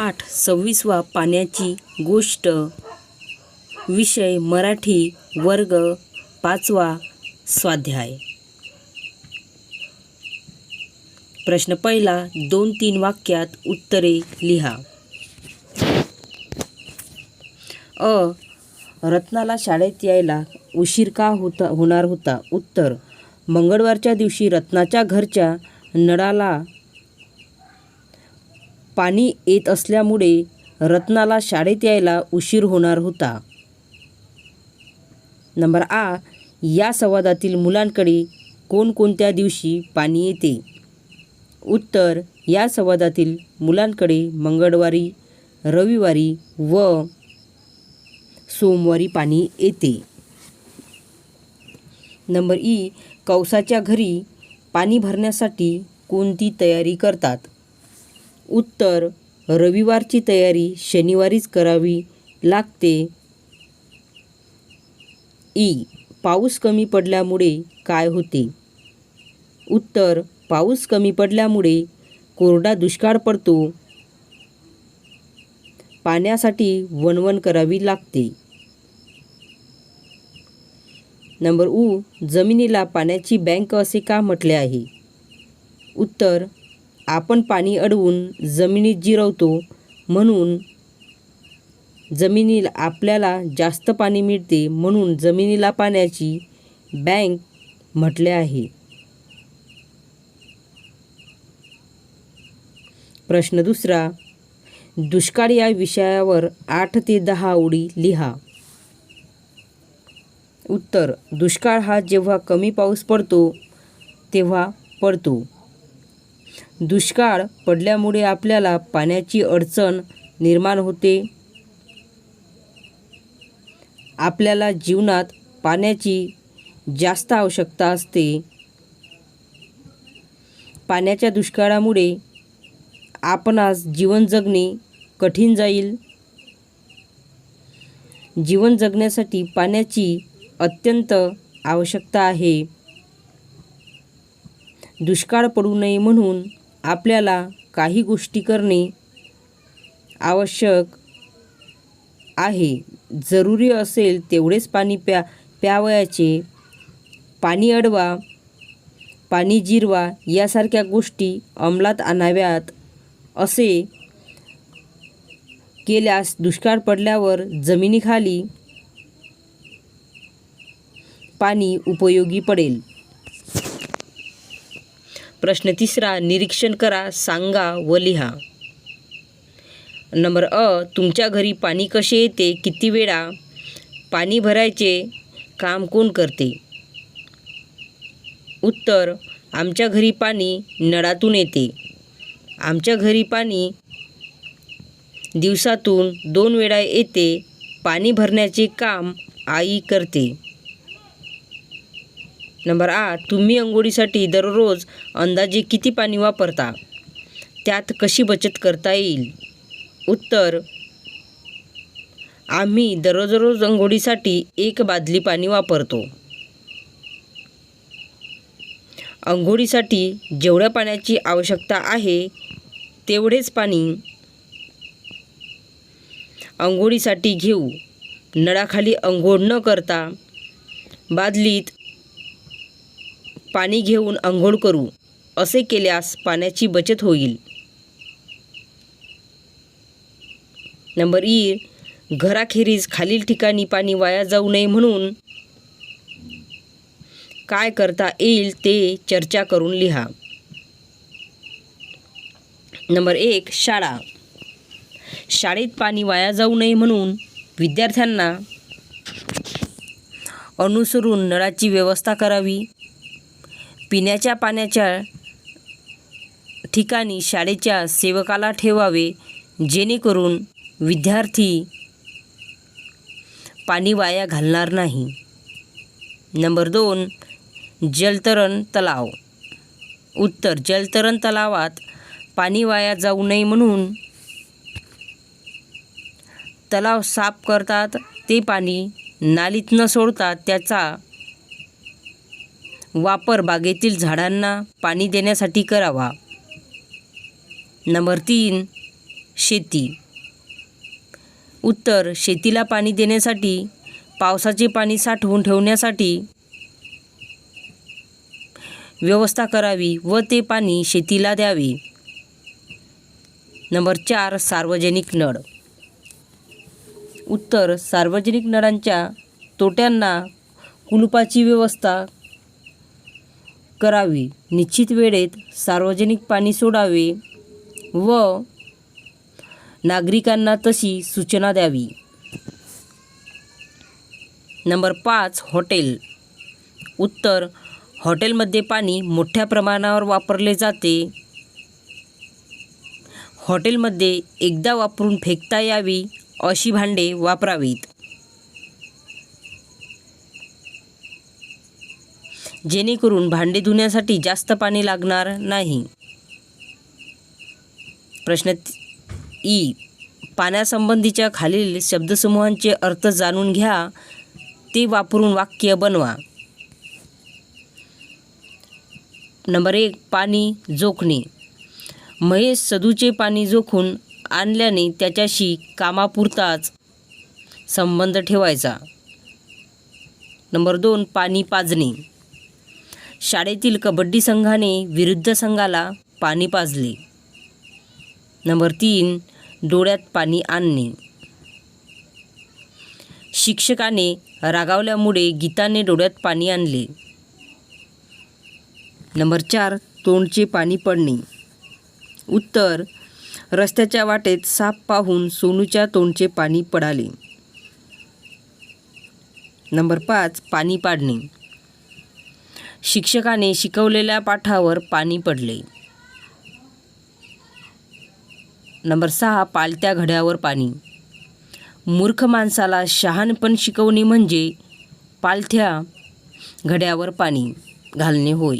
पाठ सव्वीसवा पाण्याची गोष्ट. विषय मराठी वर्ग पाचवा स्वाध्याय. प्रश्न पहिला दोन तीन वाक्यात उत्तरे लिहा. अ. रत्नाला शाळेत यायला उशीर का होता होणार होता? उत्तर. मंगळवारच्या दिवशी रत्नाच्या घरच्या नळाला पाणी येत असल्यामुळे रत्नाला शाळेत यायला उशीर होणार होता. नंबर आ या संवादातील मुलांकडे कोणकोणत्या दिवशी पाणी येते? उत्तर या संवादातील मुलांकडे मंगळवारी रविवारी व सोमवारी पाणी येते. नंबर ई कौसाच्या घरी पाणी भरण्यासाठी कोणती तयारी करतात? उत्तर रविवारची तयारी शनिवारीच करावी लागते. ई. पाऊस कमी पडल्यामुळे काय होते? उत्तर. पाऊस कमी पडल्यामुळे कोरडा दुष्काळ पडतो. पाण्यासाठी वणवण करावी लागते. नंबर उ. जमिनीला पाण्याची बँक असे का म्हटले आहे? उत्तर. आपण पाणी अडवून जमिनीत जिरवतो म्हणून जमिनीला आपल्याला जास्त पाणी मिळते म्हणून जमिनीला पाण्याची बँक म्हटले आहे. प्रश्न दुसरा दुष्काळ या विषयावर आठ ते दहा ओळी लिहा. उत्तर दुष्काळ हा जेव्हा कमी पाऊस पडतो तेव्हा पडतो. दुष्काळ पडल्यामुळे आपल्याला पाण्याची अडचण निर्माण होते. आपल्याला जीवनात पाण्याची जास्त आवश्यकता असते. पाण्याच्या दुष्काळामुळे आपणास जीवन जगणे कठीण जाईल. जीवन जगण्यासाठी पाण्याची अत्यंत आवश्यकता आहे. दुष्काळ पडू नये म्हणून आपल्याला काही गोष्टी करणे आवश्यक आहे. जरुरी असेल तेवढेच पाणी प्या प्यावयाचे. पाणी अडवा पाणी जिरवा यासारख्या गोष्टी अंमलात आणाव्यात. असे केल्यास दुष्काळ पडल्यावर जमिनीखाली पाणी उपयोगी पडेल. प्रश्न तिसरा निरीक्षण करा सांगा व लिहा. नंबर अ तुमच्या घरी पाणी कसे येते? किती वेळा पाणी भरायचे? काम कोण करते? उत्तर आमच्या घरी पाणी नळातून येते. आमच्या घरी पाणी दिवसातून दोन वेळा येते. पाणी भरण्याचे काम आई करते. नंबर आ तुम्ही अंघोळीसाठी दररोज अंदाजे किती पाणी वापरता? त्यात कशी बचत करता येईल? उत्तर आम्ही दररोज रोज अंघोळीसाठी एक बादली पाणी वापरतो. अंघोळीसाठी जेवढ्या पाण्याची आवश्यकता आहे तेवढेच पाणी अंघोळीसाठी घेऊ. नळाखाली अंघोळ न करता बादलीत पाणी घेऊन आंघोळ करू असे केल्यास पाण्याची बचत होईल. नंबर ई घराखेरीज खालील ठिकाणी पाणी वाया जाऊ नये म्हणून काय करता येईल ते चर्चा करून लिहा. नंबर एक शाळा. शाळेत पाणी वाया जाऊ नये म्हणून विद्यार्थ्यांना अनुसरून नळाची व्यवस्था करावी. पिण्याच्या पाण्याच्या ठिकाणी शाळेच्या सेवकाला ठेवावे जेणेकरून विद्यार्थी पाणी वाया घालणार नाही. नंबर दोन जलतरण तलाव. उत्तर जलतरण तलावात पाणी वाया जाऊ नये म्हणून तलाव साफ करतात ते पाणी नालीत न सोडता त्याचा वापर बागेतील झाडांना पाणी देण्यासाठी करावा. नंबर तीन शेती. उत्तर शेतीला पाणी देण्यासाठी पावसाचे पाणी साठवून ठेवण्यासाठी व्यवस्था करावी व ते पाणी शेतीला द्यावे. नंबर चार सार्वजनिक नळ. उत्तर सार्वजनिक नळांच्या तोट्यांना कुलुपाची व्यवस्था करावी. निश्चित वेळेत सार्वजनिक पाणी सोडावे व नागरिकांना तशी सूचना द्यावी. नंबर पाच हॉटेल. उत्तर हॉटेलमध्ये पाणी मोठ्या प्रमाणावर वापरले जाते. हॉटेलमध्ये एकदा वापरून फेकता यावी अशी भांडे वापरावीत. जेणेकरून भांडे धुण्यासाठी जास्त पाणी लागणार नाही. प्रश्न ई. पाण्यासंबंधीच्या खालील शब्दसमूहांचे अर्थ जाणून घ्या. ते वापरून वाक्य बनवा. नंबर एक पाणी जोखणे. महेश सदूचे पाणी जोखून आणल्याने त्याच्याशी कामापुरताच संबंध ठेवायचा. नंबर दोन पाणी पाजणे. शाळेतील कबड्डी संघाने विरुद्ध संघाला पाणी पाजले. नंबर तीन डोळ्यात पाणी आणणे. शिक्षकाने रागावल्यामुळे गीताने डोळ्यात पाणी आणले. नंबर चार तोंडचे पाणी पडणे. उत्तर रस्त्याच्या वाटेत साप पाहून सोनूच्या तोंडचे पाणी पडाले. नंबर पाच पाणी पाडणे. शिक्षकाने शिकवलेल्या पाठावर पाणी पडले. नंबर सहा पालत्या घड्यावर पाणी. मूर्ख माणसाला शहाणपण शिकवणे म्हणजे पालथ्या घड्यावर पाणी घालणे होय.